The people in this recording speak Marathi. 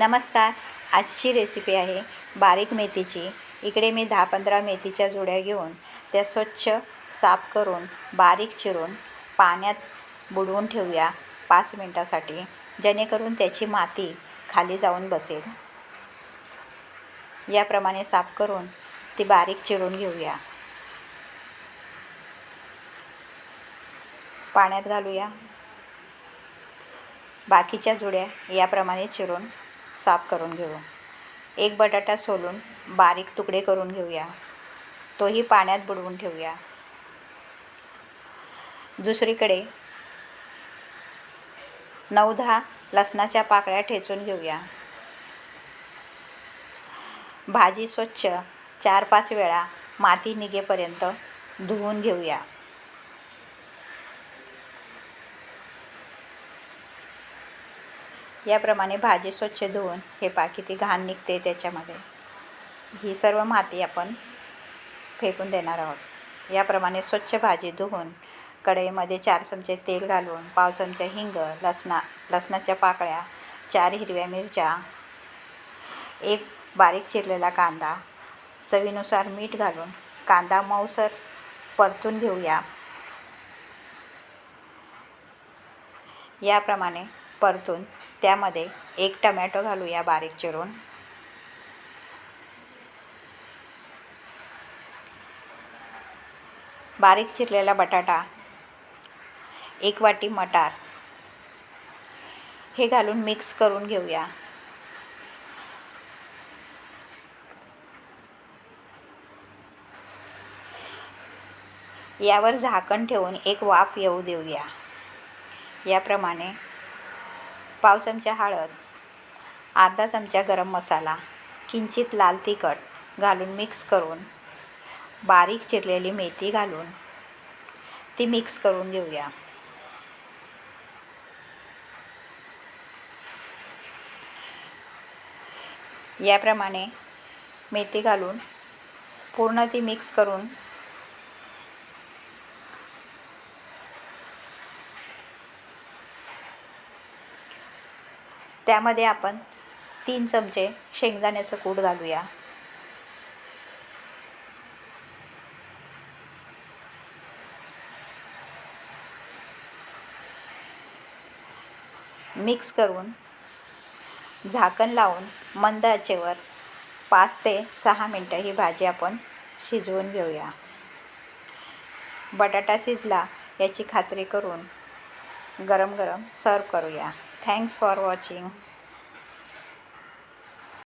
नमस्कार आजची रेसिपी आहे बारीक मेथीची. इकडे मी दहा पंधरा मेथीच्या जुड्या घेऊन त्या स्वच्छ साफ करून बारीक चिरून पाण्यात बुडवून ठेवूया पाच मिनटासाठी. जेणेकरून त्याची माती खाली जाऊन बसेल. याप्रमाणे साफ करून ती बारीक चिरून घेऊया. पाण्यात घालूया. बाकीच्या जुड्या याप्रमाणे चिरून साफ करून घेऊ. एक बटाटा सोलून बारीक तुकडे करून घेऊया. तोही पाण्यात बुडवून ठेवूया. दुसरीकडे नऊ दहा लसणाच्या पाकळ्या ठेचून घेऊया. भाजी स्वच्छ चार पाच वेळा माती निघेपर्यंत धुवून घेऊया. याप्रमाणे भाजी स्वच्छ धुवून हे पा किती घाण निघते त्याच्यामध्ये. ही सर्व माती आपण फेकून देणार आहोत. याप्रमाणे स्वच्छ भाजी धुवून कढईमध्ये चार चमचे तेल घालून पाव चमचा हिंग लसणा लसणाच्या पाकळ्या चार हिरव्या मिरच्या एक बारीक चिरलेला कांदा चवीनुसार मीठ घालून कांदा मऊसर परतून घेऊया. याप्रमाणे परतून त्यामध्ये एक टमॅटो घालूया बारीक चिरून. बारीक चिरलेला बटाटा एक वाटी मटार. हे घालून मिक्स करून घेऊया. यावर झाकण ठेवून एक वाफ येऊ देऊया. याप्रमाणे पाव चमचा हळद अर्धा चमचा गरम मसाला किंचित लाल तिखट घालून मिक्स करून बारीक चिरलेली मेथी घालून ती मिक्स करून घेऊया. याप्रमाणे मेथी घालून पूर्ण ती मिक्स करून त्यामध्ये आपण तीन चमचे शेंगदाण्याचं कूट घालूया. मिक्स करून झाकण लावून मंद आचेवर पाच ते सहा मिनटं ही भाजी आपण शिजवून घेऊया. बटाटा शिजला याची खात्री करून गरम गरम सर्व करूया. Thanks for watching